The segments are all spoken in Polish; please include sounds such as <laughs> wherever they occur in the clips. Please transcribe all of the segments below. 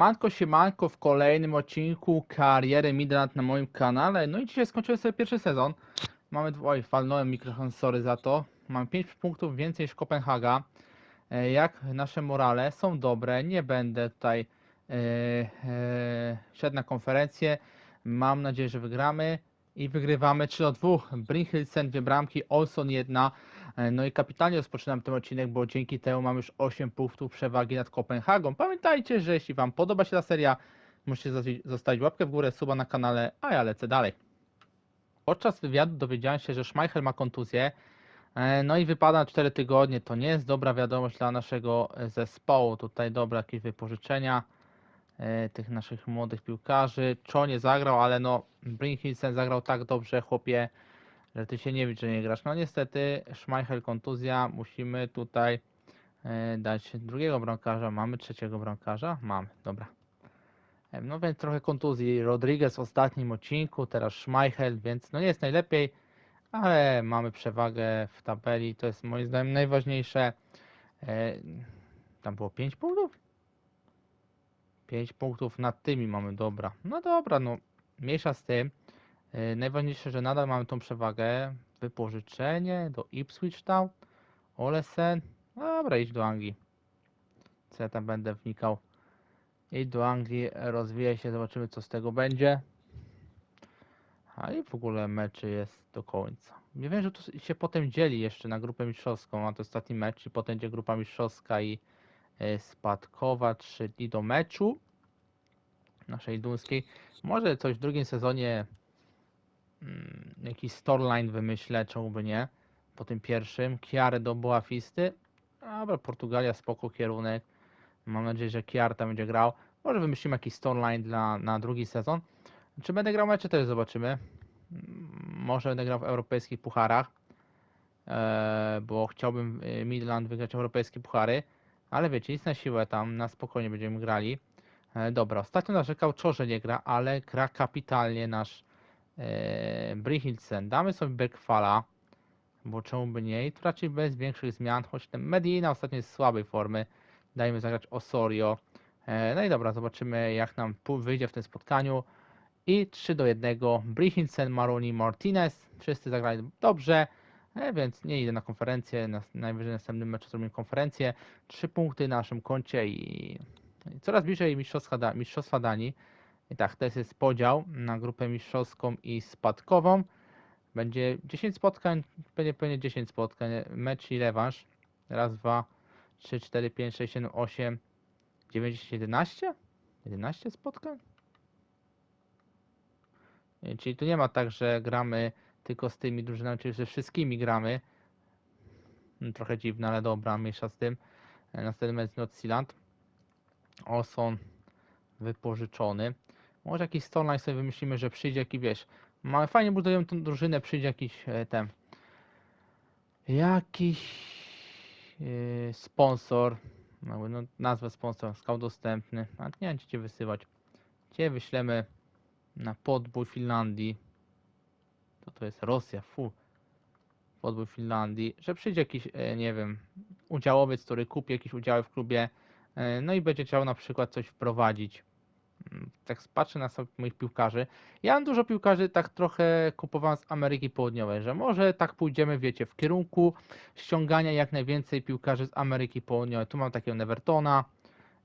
Siemanko, siemanko w kolejnym odcinku kariery Midland na moim kanale. No i dzisiaj skończyłem sobie pierwszy sezon. Mamy, oj, walnąłem mikrofon, sorry za to. Mam 5 punktów więcej niż Kopenhaga. E, Jak nasze morale są dobre, nie będę tutaj e, e, szedł na konferencję. Mam nadzieję, że wygramy i wygrywamy 3 do 2. Brinkhilsen dwie bramki, Olson jedna. E, No i kapitalnie rozpoczynam ten odcinek, bo dzięki temu mam już 8 punktów przewagi nad Kopenhagą. Pamiętajcie, że jeśli Wam podoba się ta seria, musicie zostawić- łapkę w górę, suba na kanale, a ja lecę dalej. Podczas wywiadu dowiedziałem się, że Schmeichel ma kontuzję, e, no i wypada na 4 tygodnie. To nie jest dobra wiadomość dla naszego e, zespołu. Tutaj dobra jakieś wypożyczenia tych naszych młodych piłkarzy. Czo nie zagrał, ale no Brinkhilsen zagrał tak dobrze, chłopie, że ty się nie widz, że nie grasz. No niestety, Schmeichel kontuzja, musimy tutaj e, dać drugiego bramkarza. Mamy trzeciego bramkarza? Mamy, dobra. E, No więc trochę kontuzji. Rodriguez w ostatnim odcinku, teraz Schmeichel, więc no nie jest najlepiej, ale mamy przewagę w tabeli. To jest moim zdaniem najważniejsze. E, Tam było 5 punktów? 5 punktów nad tymi mamy, dobra. No dobra, no mniejsza z tym. E, Najważniejsze, że nadal mamy tą przewagę. Wypożyczenie do Ipswich Town. Olesen. No Dobra, idź do Anglii. Co ja tam będę wnikał. Idź do Anglii, rozwijaj się, zobaczymy co z tego będzie. A i w ogóle meczy jest do końca. Nie wiem, że to się potem dzieli jeszcze na grupę mistrzowską, a to ostatni mecz i potem będzie grupa mistrzowska i e, spadkowa, 3 dni do meczu naszej duńskiej. Może coś w drugim sezonie jakiś storyline wymyślę, czemu by nie, po tym pierwszym. Chiary do Boafisty. Dobra, Portugalia, spoko kierunek. Mam nadzieję, że Chiar tam będzie grał. Może wymyślimy jakiś storyline dla, na drugi sezon. Czy będę grał mecze, też zobaczymy. Mm, Może będę grał w europejskich pucharach, e, bo chciałbym e, Midland wygrać europejskie puchary. Ale wiecie, nic na siłę tam, na spokojnie będziemy grali. E, dobra, ostatnio narzekał Czo, że nie gra, ale gra kapitalnie nasz Brihildsen. Damy sobie Bergfala, bo czemu by nie? I to raczej bez większych zmian, choć ten Medina ostatnio jest słabej formy. Dajmy zagrać Osorio. E, no i dobra, zobaczymy jak nam wyjdzie w tym spotkaniu. I 3 do 1. Brihildsen, Maroni, Martinez. Wszyscy zagrali dobrze, e, więc nie idę na konferencję. Na, najwyżej następnym meczu zrobimy konferencję. 3 punkty na naszym koncie i i coraz bliżej mistrzostwa, mistrzostwa Danii. I tak, to jest podział na grupę mistrzowską i spadkową. Będzie 10 spotkań, będzie pewnie 10 spotkań, mecz i rewanż. Raz, dwa, trzy, cztery, pięć, sześć, siedem, osiem, dziewięć, dziesięć, jedenaście? 11 spotkań? Czyli tu nie ma tak, że gramy tylko z tymi drużynami, czyli ze wszystkimi gramy. Mm, Trochę dziwne, ale dobra, mniejsza z tym. E, Następny mecz North Olson wypożyczony. Może jakiś storyline sobie wymyślimy, że przyjdzie jakiś, wiesz, fajnie budujemy tą drużynę, przyjdzie jakiś e, ten jakiś e, sponsor, no, no, nazwę sponsor, scout dostępny, a nie wiem, wysyłać. Gdzie wyślemy na podbój Finlandii. To to jest Rosja, fu. Podbój Finlandii, że przyjdzie jakiś, e, nie wiem, udziałowiec, który kupi jakieś udziały w klubie, No i będzie chciał na przykład coś wprowadzić. Mm, Tak patrzę na sobie moich piłkarzy. Ja mam dużo piłkarzy tak trochę kupowałem z Ameryki Południowej, że może tak pójdziemy, wiecie, w kierunku ściągania jak najwięcej piłkarzy z Ameryki Południowej. Tu mam takiego Nevertona,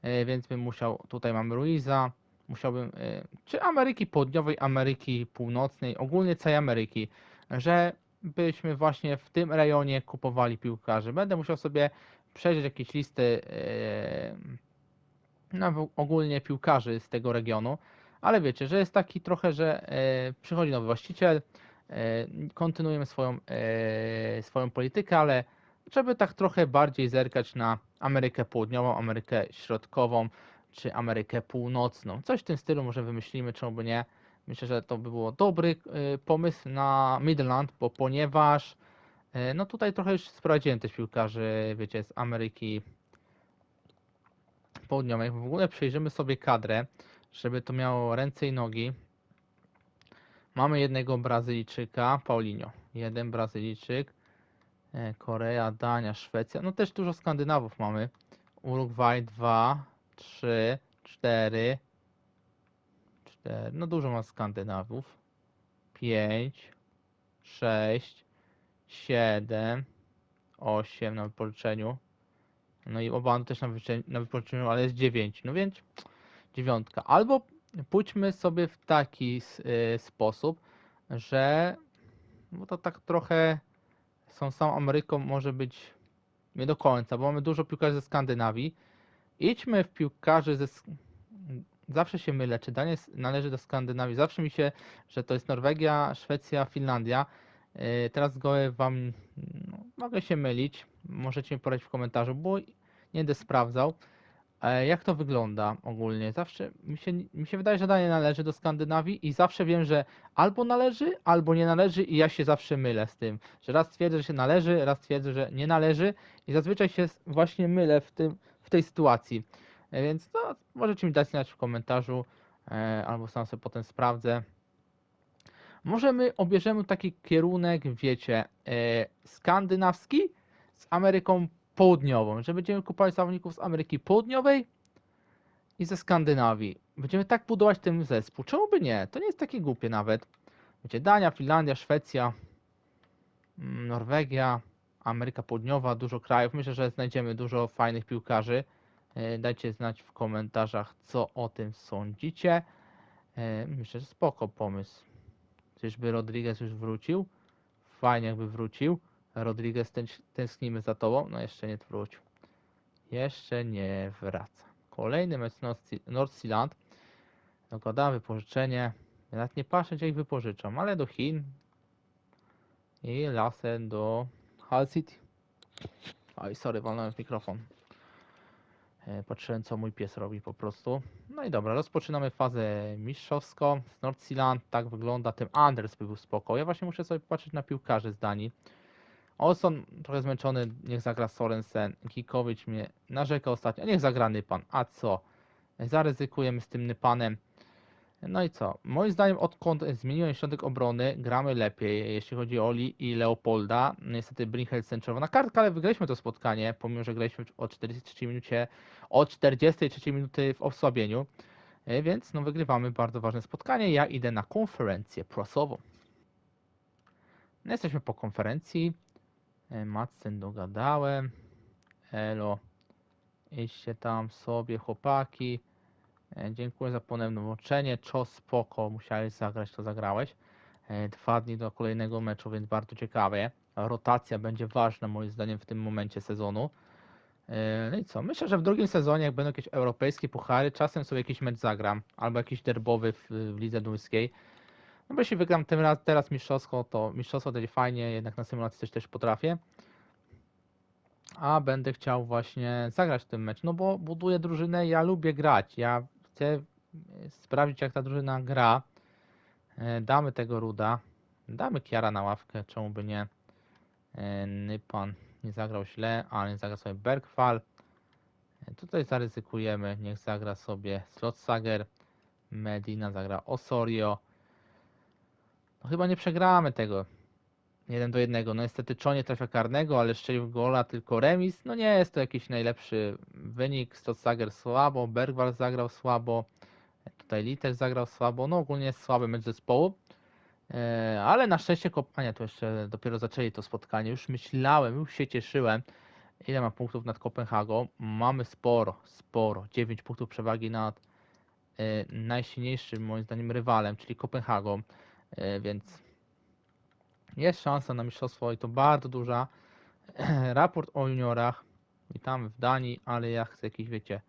e, więc bym musiał, tutaj mam Ruiza, musiałbym, e, czy Ameryki Południowej, Ameryki Północnej, ogólnie całej Ameryki, że byśmy właśnie w tym rejonie kupowali piłkarzy. Będę musiał sobie przejrzeć jakieś listy e, no, ogólnie piłkarzy z tego regionu, ale wiecie, że jest taki trochę, że e, przychodzi nowy właściciel, e, kontynuujemy swoją, e, swoją politykę, ale żeby tak trochę bardziej zerkać na Amerykę Południową, Amerykę Środkową czy Amerykę Północną. Coś w tym stylu może wymyślimy, czemu by nie. Myślę, że to by było dobry pomysł na Midland, bo ponieważ No tutaj trochę już sprowadziłem też piłkarzy, wiecie, z Ameryki Południowej. W ogóle przejrzymy sobie kadrę, żeby to miało ręce i nogi. Mamy jednego Brazylijczyka, Paulinho. Jeden Brazylijczyk. E, Korea, Dania, Szwecja. No też dużo Skandynawów mamy. Urugwaj 2, 3, cztery, cztery, no dużo ma Skandynawów, pięć, sześć, siedem, osiem na wypożyczeniu, no i Oban też na, na wypożyczeniu, ale jest dziewięć, no więc dziewiątka. Albo pójdźmy sobie w taki y, sposób, że bo to tak trochę z tą samą Ameryką może być nie do końca, bo mamy dużo piłkarzy ze Skandynawii. Idźmy w piłkarzy ze. Zawsze się mylę, czy danie s- należy do Skandynawii. Zawsze mi się, że to jest Norwegia, Szwecja, Finlandia. Yy, Teraz go wam no, mogę się mylić. Możecie mi poradzić w komentarzu, bo nie będę sprawdzał. E, Jak to wygląda ogólnie? Zawsze mi się, mi się wydaje, że danie należy do Skandynawii i zawsze wiem, że albo należy, albo nie należy i ja się zawsze mylę z tym, że raz twierdzę, że się należy, raz twierdzę, że nie należy i zazwyczaj się właśnie mylę w, tym, w tej sytuacji. E, Więc to możecie mi dać znać w komentarzu, e, albo sam sobie potem sprawdzę. Może my obierzemy taki kierunek, wiecie, skandynawski z Ameryką Południową, że będziemy kupować zawodników z Ameryki Południowej i ze Skandynawii. Będziemy tak budować ten zespół. Czemu by nie? To nie jest takie głupie nawet. Wiecie, Dania, Finlandia, Szwecja, mm, Norwegia, Ameryka Południowa, dużo krajów. Myślę, że znajdziemy dużo fajnych piłkarzy. E, Dajcie znać w komentarzach, co o tym sądzicie. E, Myślę, że spoko pomysł. Czyżby Rodriguez już wrócił? Fajnie jakby wrócił. Rodriguez, tęś- tęsknimy za tobą. No jeszcze nie wrócił. Jeszcze nie wraca. Kolejny mecz North- Zealand. Dokładamy wypożyczenie. Nawet nie patrzę, gdzie ich wypożyczam, ale do Chin. I lasem do Hull City. Oj, sorry, walnąłem w mikrofon. E, Patrzyłem, co mój pies robi po prostu. No i dobra, rozpoczynamy fazę mistrzowską z North. Tak wygląda. Tym Anders by był spoko. Ja właśnie muszę sobie patrzeć na piłkarzy z Danii. Olson trochę zmęczony, niech zagra Sorensen. Kikowicz mnie narzeka ostatnio, niech zagra Nypan. A co? Zaryzykujemy z tym Nypanem. No i co? Moim zdaniem odkąd zmieniłem środek obrony, gramy lepiej, jeśli chodzi o Oli i Leopolda. Niestety Brinkheld czerwona kartka, ale wygraliśmy to spotkanie, pomimo, że graliśmy o 43 minucie, o 43 minuty w osłabieniu. E, Więc no wygrywamy bardzo ważne spotkanie. Ja idę na konferencję prasową. No, jesteśmy po konferencji. E, Madsen dogadałem. Elo. Idźcie tam sobie, chłopaki. E, Dziękuję za ponowne włączenie. Czos spoko, musiałeś zagrać, to zagrałeś. E, Dwa dni do kolejnego meczu, więc bardzo ciekawe. Rotacja będzie ważna moim zdaniem w tym momencie sezonu. No i co? Myślę, że w drugim sezonie, jak będą jakieś europejskie puchary, czasem sobie jakiś mecz zagram, albo jakiś derbowy w, w lidze duńskiej. No bo jeśli wygram tym raz, teraz mistrzowsko, to mistrzostwo będzie fajnie, jednak na symulacji coś też potrafię. A będę chciał właśnie zagrać ten mecz, no bo buduję drużynę, ja lubię grać, ja chcę e, sprawdzić jak ta drużyna gra. E, Damy tego Ruda, damy Kiara na ławkę, czemu by nie. E, Nypan nie zagrał źle, ale nie zagra sobie Bergfall. Tutaj zaryzykujemy, niech zagra sobie Slotsager. Medina zagra Osorio. No chyba nie przegramy tego. Jeden do jednego. No niestety Czo trafia karnego, ale strzelił gola tylko remis. No nie jest to jakiś najlepszy wynik. Stotsager słabo, Bergwall zagrał słabo. Tutaj Liter zagrał słabo. No ogólnie jest słaby mecz zespołu. E, ale na szczęście kopania to jeszcze dopiero zaczęli to spotkanie. Już myślałem, już się cieszyłem. Ile ma punktów nad Kopenhagą? Mamy sporo, sporo. 9 punktów przewagi nad e, najsilniejszym moim zdaniem rywalem, czyli Kopenhagą. E, więc jest szansa na mistrzostwo i to bardzo duża. <clears throat> Raport o juniorach. Witamy w Danii, ale ja chcę jakieś, wiecie,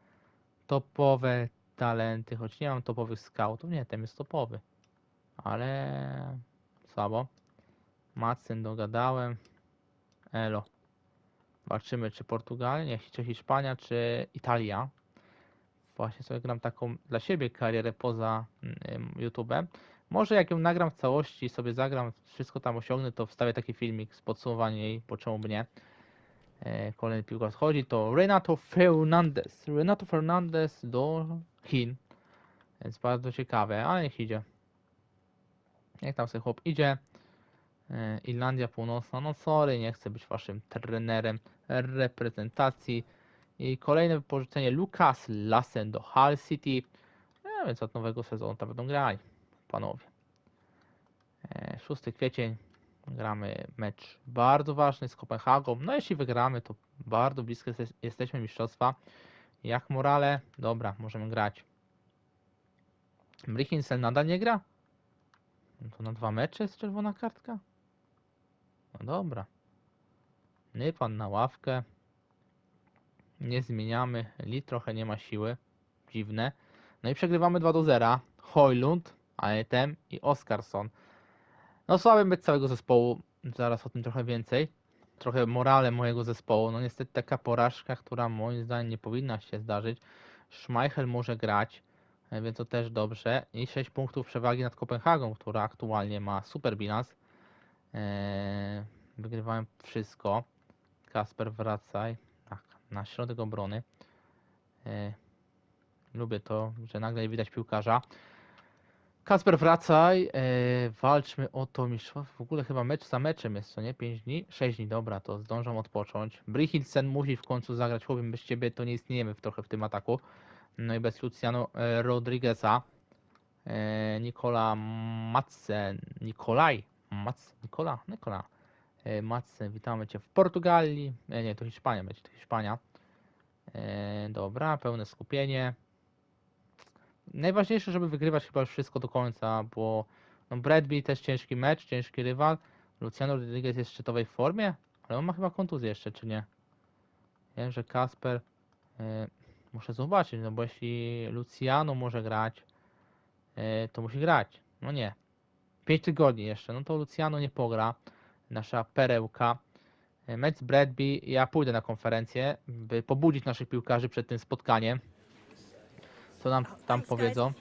topowe talenty, choć nie mam topowych scoutów. Nie, ten jest topowy. Ale słabo. Madsen dogadałem. Elo. Zobaczymy, czy Portugalia, czy Hiszpania, czy Italia. Właśnie sobie gram taką dla siebie karierę poza mm, YouTube'em. Może jak ją nagram w całości, sobie zagram, wszystko tam osiągnę, to wstawię taki filmik z podsumowaniem jej, po czemu by nie. E, Kolejny piłkarz schodzi, to Renato Fernandez. Renato Fernandez do Chin. Więc bardzo ciekawe, ale niech idzie. Jak tam sobie chłop idzie. E, Irlandia Północna, no sorry, nie chcę być waszym trenerem reprezentacji. I kolejne wypożyczenie Lucas Lassen do Hull City. No więc od nowego sezonu tam będą grali panowie. E, 6 kwiecień gramy mecz bardzo ważny z Kopenhagą. No jeśli wygramy, to bardzo blisko jeste- jesteśmy mistrzostwa. Jak morale? Dobra, możemy grać. Brichinsel nadal nie gra? To na dwa mecze jest czerwona kartka? No dobra. Nypan na ławkę. Nie zmieniamy. Lee trochę nie ma siły. Dziwne. No i przegrywamy 2 do 0. Hojlund, Aetem i Oskarson. No słaby mecz całego zespołu. Zaraz o tym trochę więcej. Trochę morale mojego zespołu. No niestety taka porażka, która moim zdaniem nie powinna się zdarzyć. Schmeichel może grać, e, więc to też dobrze. I 6 punktów przewagi nad Kopenhagą, która aktualnie ma super bilans. Eee, wygrywałem wszystko. Kasper wracaj. Tak, na środek obrony. Eee, lubię to, że nagle widać piłkarza. Kasper wracaj. Eee, walczmy o to mistrzostwo. W ogóle chyba mecz za meczem jest, co nie? 5 dni? 6 dni, dobra, to zdążą odpocząć. Brichilsen musi w końcu zagrać. Chłopiem, bez ciebie to nie istniejemy w, trochę w tym ataku. No i bez Luciano e, Rodrigueza. E, Nikola Madsen. Nikolaj. Mats, Nikola? Nikola. E, Madsen, witamy Cię w Portugalii. E, nie, to Hiszpania będzie, to Hiszpania. E, dobra, pełne skupienie. Najważniejsze, żeby wygrywać chyba już wszystko do końca, bo no Bradby też ciężki mecz, ciężki rywal. Luciano Rodriguez jest w szczytowej formie, ale on ma chyba kontuzję jeszcze, czy nie? Wiem, że Kasper... E, muszę zobaczyć, no bo jeśli Luciano może grać, e, to musi grać. No nie. 5 tygodni jeszcze, no to Luciano nie pogra. Nasza perełka. Mecz z Bradby, ja pójdę na konferencję, by pobudzić naszych piłkarzy przed tym spotkaniem. Co nam tam powiedzą?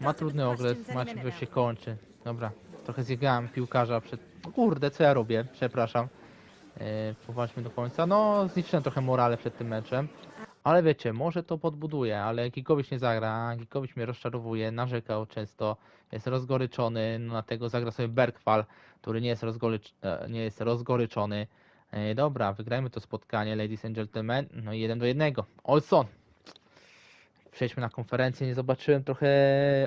Ma trudny okres, mecz już się kończy. Dobra, trochę zjegałem piłkarza przed... Kurde, co ja robię? Przepraszam. Powalczmy do końca. No, zniszczyłem trochę morale przed tym meczem. Ale wiecie, może to podbuduje, ale Gigowicz nie zagra. Gigowicz mnie rozczarowuje, narzekał często, jest rozgoryczony. No, dlatego zagra sobie Bergfall, który nie jest, rozgorycz... e, nie jest rozgoryczony. E, dobra, wygrajmy to spotkanie, ladies and gentlemen. No i jeden do jednego. Olson! Przejdźmy na konferencję, nie zobaczyłem trochę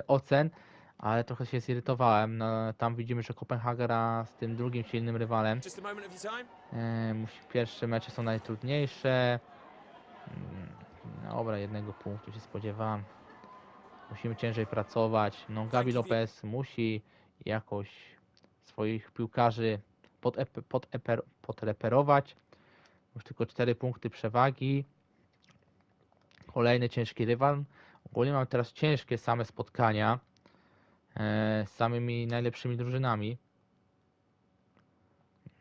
ocen, ale trochę się zirytowałem. No, tam widzimy, że Kopenhaga gra z tym drugim silnym rywalem. E, pierwsze mecze są najtrudniejsze. Mm, Dobra, jednego punktu się spodziewałem. Musimy ciężej pracować. No, Gabi Lopez musi jakoś swoich piłkarzy pod, pod, podreperować. Już tylko 4 punkty przewagi. Kolejny ciężki rywal. Ogólnie mam teraz ciężkie same spotkania e, z samymi najlepszymi drużynami.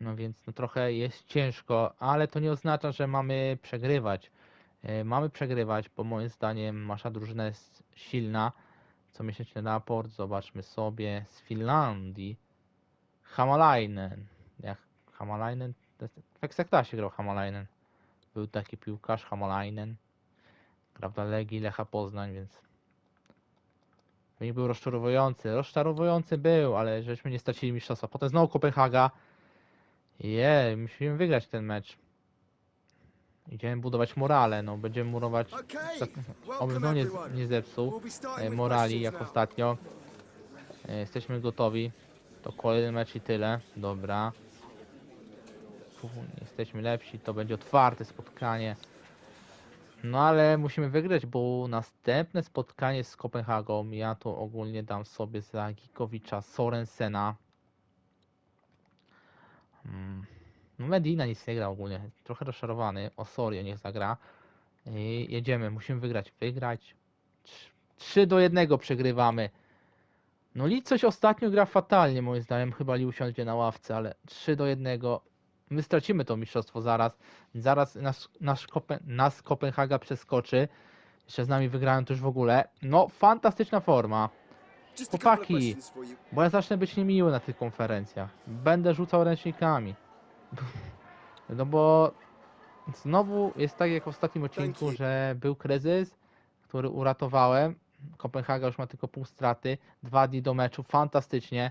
No więc no trochę jest ciężko, ale to nie oznacza, że mamy przegrywać. E, Mamy przegrywać, bo moim zdaniem nasza drużyna jest silna. Co miesięczny raport, zobaczmy sobie z Finlandii. Hamalainen. Jak Hamalainen? W Ekstraklasie grał Hamalainen. Był taki piłkarz Hamalainen. Grał dla Legii Lecha Poznań, więc wynik był rozczarowujący. Rozczarowujący był, ale żeśmy nie stracili mistrzostwa. Potem znowu Kopenhaga. Je, musimy wygrać ten mecz. Idziemy budować morale, no będziemy murować. Okay, Tak, Oby no nie, nie zepsuł e, morali jak ostatnio. E, Jesteśmy gotowi. To kolejny mecz i tyle. Dobra. Fu, Jesteśmy lepsi, to będzie otwarte spotkanie. No ale musimy wygrać, bo następne spotkanie z Kopenhagą, ja to ogólnie dam sobie za Gikowicza Sorensena. Mm. No Medina nic nie gra ogólnie, trochę rozczarowany. Osorio niech zagra. I jedziemy, musimy wygrać, wygrać. 3 do 1 przegrywamy. No Lee coś ostatnio gra fatalnie moim zdaniem, chyba Lee usiądzie na ławce, ale 3 do 1. My stracimy to mistrzostwo zaraz. Zaraz nas, Kopen, nas Kopenhaga przeskoczy. Jeszcze z nami wygrają to już w ogóle. No, fantastyczna forma. Chłopaki. Bo ja zacznę być niemiły na tych konferencjach. Będę rzucał ręcznikami. <laughs> No bo znowu jest tak jak w ostatnim odcinku, że był kryzys, który uratowałem. Kopenhaga już ma tylko pół straty. Dwa dni do meczu, fantastycznie.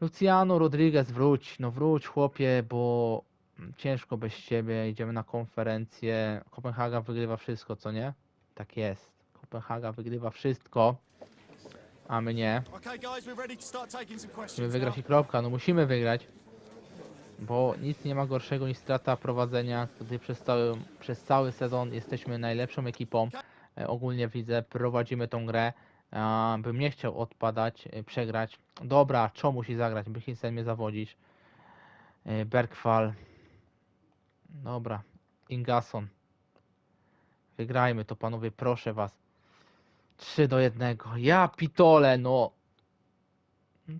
Luciano Rodriguez, wróć, no wróć chłopie, bo ciężko bez ciebie, idziemy na konferencję. Kopenhaga wygrywa wszystko, co nie? Tak jest. Kopenhaga wygrywa wszystko, a my nie. Musimy wygrać i kropka, no musimy wygrać. Bo nic nie ma gorszego niż strata prowadzenia, gdy przez cały, przez cały sezon jesteśmy najlepszą ekipą. E, ogólnie widzę, prowadzimy tą grę. Bym nie chciał odpadać, e, przegrać. Dobra, co musi zagrać? Bychinsen mnie zawodzić. E, Bergfall. Dobra. Ingason. Wygrajmy to panowie, proszę was. 3 do 1. Ja pitole, no.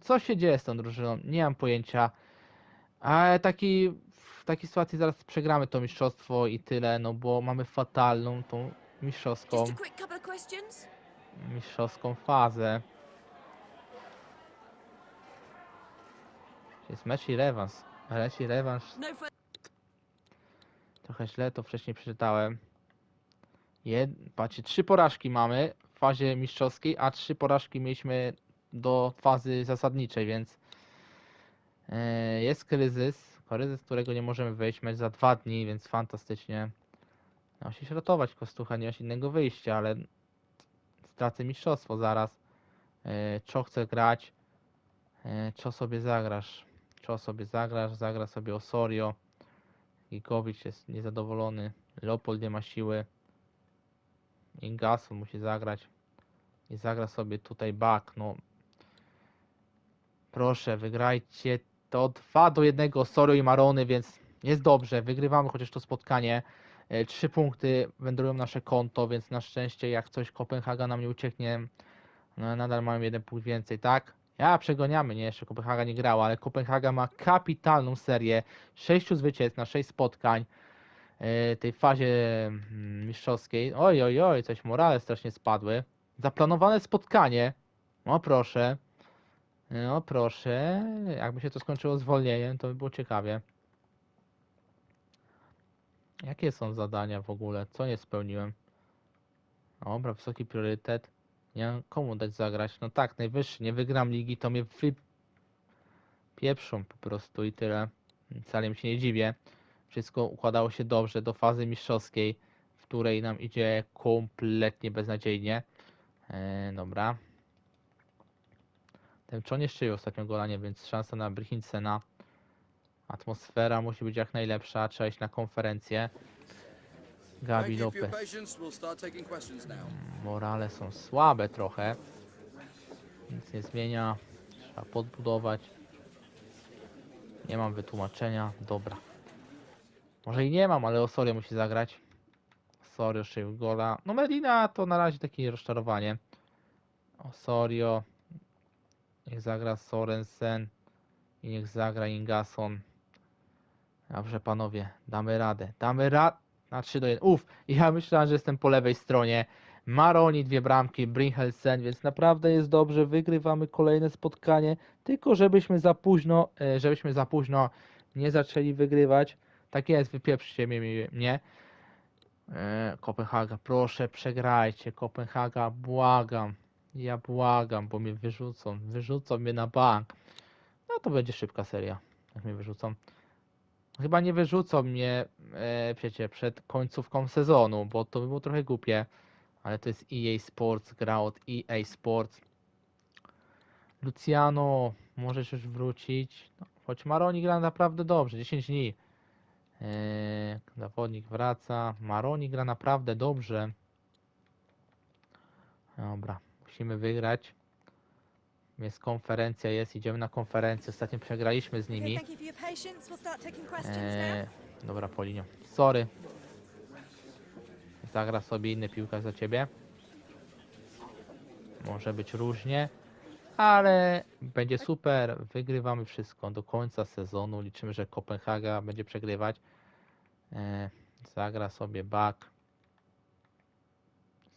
Co się dzieje z tą drużyną? Nie mam pojęcia. Ale taki, w takiej sytuacji zaraz przegramy to mistrzostwo i tyle, no bo mamy fatalną tą mistrzowską, Just a quick. Mistrzowską fazę. Jest mecz i rewanż. Further. Trochę źle to wcześniej przeczytałem. Jed... Patrzcie, trzy porażki mamy w fazie mistrzowskiej, a trzy porażki mieliśmy do fazy zasadniczej, więc e, jest kryzys. Kryzys, którego nie możemy wyjść. Mecz za dwa dni, więc fantastycznie. Musi się ratować Kostucha, nie ma innego wyjścia, ale stracę mistrzostwo zaraz. E, co chce grać? E, co sobie zagrasz? Co sobie zagrasz? Zagra sobie Osorio. Gigowicz jest niezadowolony. Leopold nie ma siły. Ingasu musi zagrać. I zagra sobie tutaj Bak. No. Proszę, wygrajcie to 2 do 1 Osorio i Marony, więc jest dobrze. Wygrywamy chociaż to spotkanie. E, Trzy punkty wędrują na nasze konto, więc na szczęście jak coś Kopenhaga nam nie ucieknie, no, nadal mamy jeden punkt więcej, tak? Ja przegoniamy, nie, jeszcze Kopenhaga nie grała, ale Kopenhaga ma kapitalną serię, sześciu zwycięstw na sześć spotkań e, tej fazie mm, mistrzowskiej. Oj, oj, oj, coś morale strasznie spadły. Zaplanowane spotkanie, o proszę, no proszę, jakby się to skończyło zwolnieniem, to by było ciekawie. Jakie są zadania w ogóle? Co nie spełniłem? Dobra, wysoki priorytet. Nie mam komu dać zagrać. No tak, najwyższy. Nie wygram ligi, to mnie wy... pieprzą po prostu i tyle. Wcale mi się nie dziwię. Wszystko układało się dobrze do fazy mistrzowskiej, w której nam idzie kompletnie beznadziejnie. E, dobra. Ten Czon nie strzelił ostatnio golanie, więc szansa na Brichinsena. Atmosfera musi być jak najlepsza. Trzeba iść na konferencję. Gabi Lopez. now. Morale są słabe trochę. Nic nie zmienia. Trzeba podbudować. Nie mam wytłumaczenia. Dobra. Może i nie mam, ale Osorio musi zagrać. Osorio strzelił gola. No Medina to na razie takie rozczarowanie. Osorio. Niech zagra Sorensen. I niech zagra Ingason. Dobrze panowie, damy radę. Damy radę. Na 3 do 1. Uff, ja myślałem, że jestem po lewej stronie. Maroni dwie bramki, Brinhelsen, więc naprawdę jest dobrze. Wygrywamy kolejne spotkanie, tylko żebyśmy za późno, e, żebyśmy za późno nie zaczęli wygrywać. Tak jest, wypieprzcie mnie. mnie. Kopenhaga, proszę, przegrajcie. Kopenhaga, błagam. Ja błagam, bo mnie wyrzucą. Wyrzucą mnie na bank. No to będzie szybka seria, jak mnie wyrzucą. Chyba nie wyrzucą mnie e, przecie przed końcówką sezonu, bo to by było trochę głupie. Ale to jest EA Sports, gra od EA Sports. Luciano, możesz już wrócić. No, choć Maroni gra naprawdę dobrze, 10 dni. Eee, zawodnik wraca. Maroni gra naprawdę dobrze. Dobra, musimy wygrać. Jest konferencja, jest, idziemy na konferencję. Ostatnio przegraliśmy z nimi. Eee, dobra, Polinio. Sorry. Zagra sobie inny piłkarz za ciebie. Może być różnie, ale będzie super. Wygrywamy wszystko do końca sezonu. Liczymy, że Kopenhaga będzie przegrywać. Eee, zagra sobie Bak.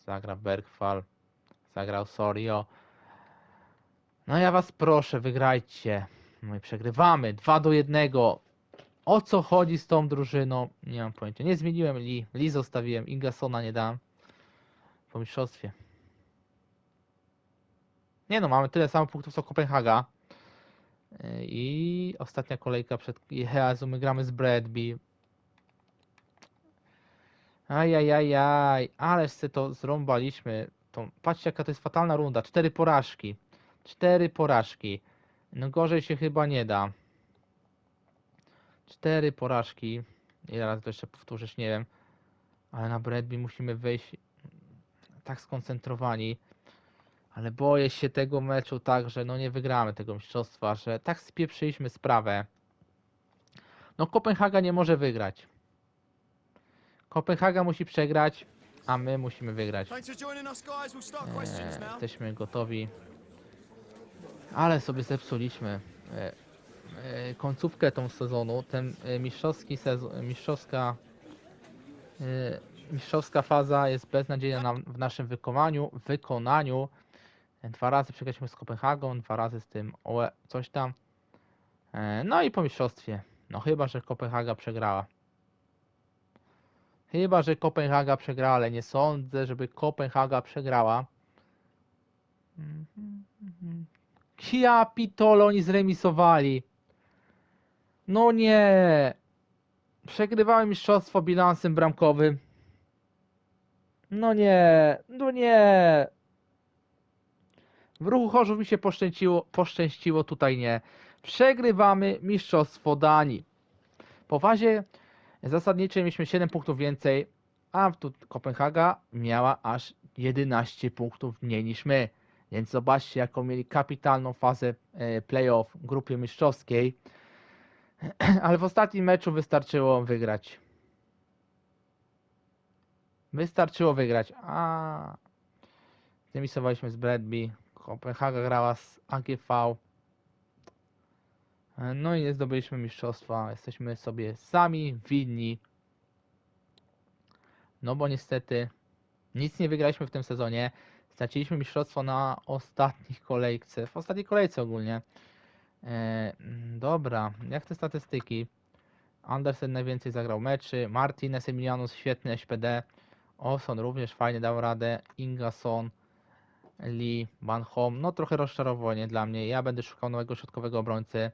Zagra Bergfall. Zagra Osorio. No ja was proszę, wygrajcie. No i przegrywamy. 2 do 1. O co chodzi z tą drużyną? Nie mam pojęcia. Nie zmieniłem Li. Li zostawiłem. Ingasona nie dam. Po mistrzostwie. Nie no, mamy tyle samo punktów co Kopenhaga. E, I ostatnia kolejka przed. Jezu, my gramy z Bradby. Ajajajaj, ależ se to zrąbaliśmy. To, patrzcie, jaka to jest fatalna runda. Cztery porażki. Cztery porażki. No gorzej się chyba nie da. Cztery porażki. Ile razy to jeszcze powtórzyć, nie wiem. Ale na Bradby musimy wyjść tak skoncentrowani. Ale boję się tego meczu tak, że no nie wygramy tego mistrzostwa, że tak spieprzyliśmy sprawę. No Kopenhaga nie może wygrać. Kopenhaga musi przegrać, a my musimy wygrać. Eee, jesteśmy gotowi. Ale sobie zepsuliśmy e, e, końcówkę tą sezonu. Ten e, mistrzowski sezon, mistrzowska, mistrzowska faza jest beznadziejna w naszym wykonaniu. wykonaniu. Dwa razy przegraliśmy z Kopenhagą, dwa razy z tym OE, coś tam. No i po mistrzostwie. No chyba, że Kopenhaga przegrała. Chyba, że Kopenhaga przegrała, ale nie sądzę, żeby Kopenhaga przegrała. Ja pitole, oni zremisowali. No nie. Przegrywałem mistrzostwo bilansem bramkowym. No nie, no nie. W ruchu Chorzów mi się poszczęściło, poszczęściło, tutaj nie. Przegrywamy mistrzostwo Danii. Po fazie zasadniczej mieliśmy 7 punktów więcej, a tu Kopenhaga miała aż 11 punktów mniej niż my. Więc zobaczcie, jaką mieli kapitalną fazę e, playoff w grupie mistrzowskiej. <clears throat> Ale w ostatnim meczu wystarczyło wygrać. Wystarczyło wygrać. A Zemisowaliśmy z Bradby. Kopenhaga grała z AGV. No i nie zdobyliśmy mistrzostwa. Jesteśmy sobie sami winni. No bo niestety nic nie wygraliśmy w tym sezonie. Straciliśmy mistrzostwo na ostatniej kolejce. W ostatniej kolejce ogólnie. E, dobra, jak te statystyki? Andersen najwięcej zagrał meczy. Martinez Emilianus świetny SPD. Olson również fajnie dał radę. Ingason, Lee, Van Hom. No trochę rozczarowanie dla mnie. Ja będę szukał nowego środkowego obrońcy.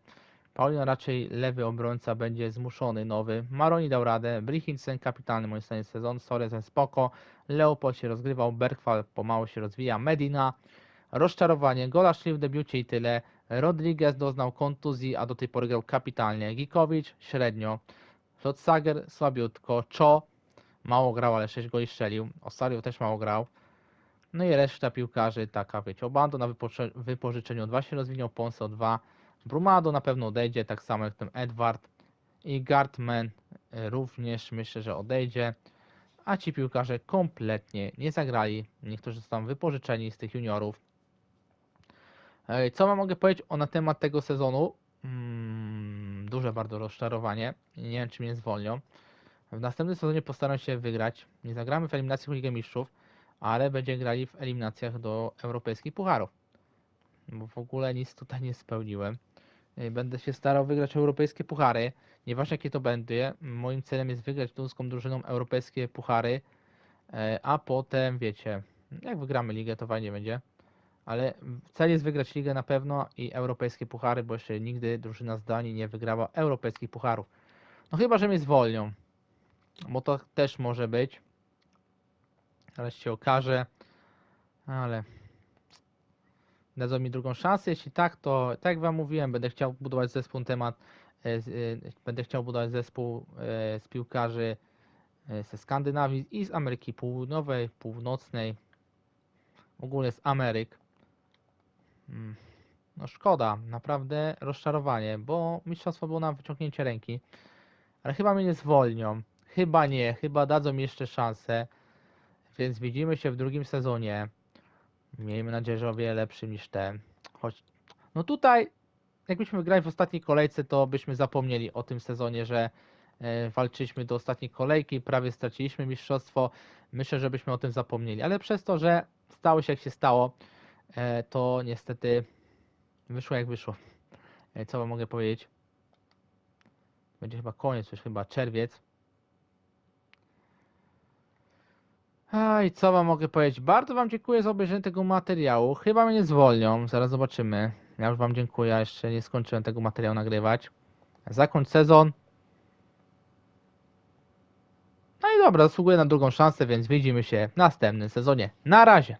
Paulino raczej lewy obrońca będzie zmuszony nowy. Maroni dał radę. Brichinsen kapitalny moim zdaniem sezon. Sorensen spoko. Leopold się rozgrywał. Bergfall pomału się rozwija. Medina rozczarowanie. Gola szli w debiucie i tyle. Rodriguez doznał kontuzji, a do tej pory grał kapitalnie. Gikowicz średnio. Flotsager słabiutko. Cho mało grał, ale 6 goli strzelił. Osario też mało grał. No i reszta piłkarzy taka wiecie. Obando na wypożyczeniu 2 się rozwinął. Ponce 2. Brumado na pewno odejdzie, tak samo jak ten Edward. I Gartman e, również myślę, że odejdzie. A ci piłkarze kompletnie nie zagrali. Niektórzy zostaną wypożyczeni z tych juniorów. Ej, Co wam mogę powiedzieć o na temat tego sezonu? Mm, duże bardzo rozczarowanie. Nie wiem, czy mnie zwolnią. W następnym sezonie postaram się wygrać. Nie zagramy w eliminacji Ligę Mistrzów, ale będziemy grali w eliminacjach do europejskich pucharów. Bo w ogóle nic tutaj nie spełniłem. Ej, Będę się starał wygrać europejskie puchary. Nieważne jakie to będzie. Moim celem jest wygrać duńską drużyną europejskie puchary. e, A potem wiecie, jak wygramy ligę, to fajnie będzie. Ale cel jest wygrać ligę na pewno i europejskie puchary, bo jeszcze nigdy drużyna z Danii nie wygrała europejskich pucharów. No chyba, że mnie zwolnią. Bo to też może być. Ale się okaże. Ale dadzą mi drugą szansę. Jeśli tak, to tak jak wam mówiłem, będę chciał budować zespół temat. e, e, Będę chciał budować zespół e, z piłkarzy ze Skandynawii i z Ameryki Południowej, Północnej, ogólnie z Ameryk. Mm, No szkoda, naprawdę rozczarowanie, bo mistrzostwo było na wyciągnięcie ręki. Ale chyba mnie nie zwolnią. Chyba nie, chyba dadzą mi jeszcze szansę. Więc widzimy się w drugim sezonie. Miejmy nadzieję, że o wiele lepszym niż ten. Choć, no tutaj, jakbyśmy grali w ostatniej kolejce, to byśmy zapomnieli o tym sezonie, że e, walczyliśmy do ostatniej kolejki, prawie straciliśmy mistrzostwo. Myślę, że byśmy o tym zapomnieli, ale przez to, że stało się jak się stało, e, to niestety wyszło jak wyszło. E, Co wam mogę powiedzieć? Będzie chyba koniec, już chyba czerwiec. A i co wam mogę powiedzieć? Bardzo wam dziękuję za obejrzenie tego materiału. Chyba mnie nie zwolnią, zaraz zobaczymy. Ja już Wam dziękuję, jeszcze nie skończyłem tego materiału nagrywać. Zakończ sezon. No i dobra, zasługuję na drugą szansę, więc widzimy się w następnym sezonie. Na razie!